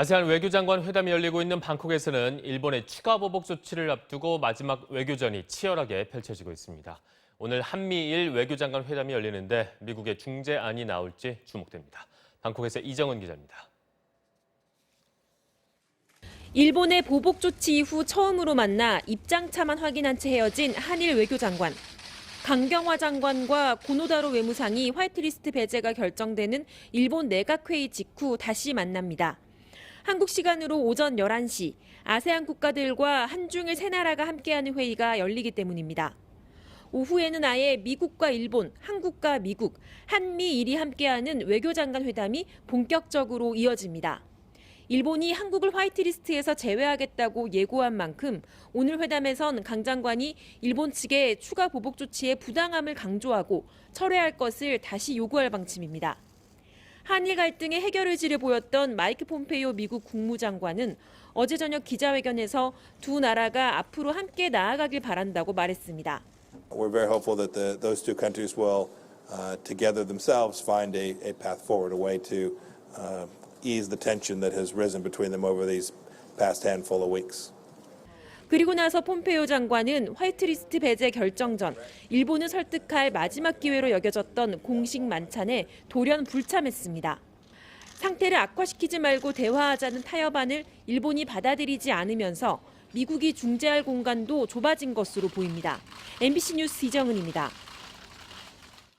아세안 외교장관 회담이 열리고 있는 방콕에서는 일본의 추가 보복 조치를 앞두고 마지막 외교전이 치열하게 펼쳐지고 있습니다. 오늘 한미일 외교장관 회담이 열리는데 미국의 중재안이 나올지 주목됩니다. 방콕에서 이정은 기자입니다. 일본의 보복 조치 이후 처음으로 만나 입장차만 확인한 채 헤어진 한일 외교장관. 강경화 장관과 고노다로 외무상이 화이트리스트 배제가 결정되는 일본 내각회의 직후 다시 만납니다. 한국 시간으로 오전 11시 아세안 국가들과 한중일 세 나라가 함께하는 회의가 열리기 때문입니다. 오후에는 아예 미국과 일본, 한국과 미국, 한미일이 함께하는 외교장관 회담이 본격적으로 이어집니다. 일본이 한국을 화이트리스트에서 제외하겠다고 예고한 만큼 오늘 회담에선 강 장관이 일본 측에 추가 보복 조치의 부당함을 강조하고 철회할 것을 다시 요구할 방침입니다. 한일 갈등의 해결 의지를 보였던 마이크 폼페이오 미국 국무장관은 어제 저녁 기자회견에서 두 나라가 앞으로 함께 나아가길 바란다고 말했습니다. We're very hopeful that the, those two countries will, uh, together themselves, find a, a path forward, a way to uh, ease the tension that has risen between them over these past handful of weeks. 그리고 나서 폼페이오 장관은 화이트리스트 배제 결정 전 일본을 설득할 마지막 기회로 여겨졌던 공식 만찬에 돌연 불참했습니다. 상태를 악화시키지 말고 대화하자는 타협안을 일본이 받아들이지 않으면서 미국이 중재할 공간도 좁아진 것으로 보입니다. MBC 뉴스 이정은입니다.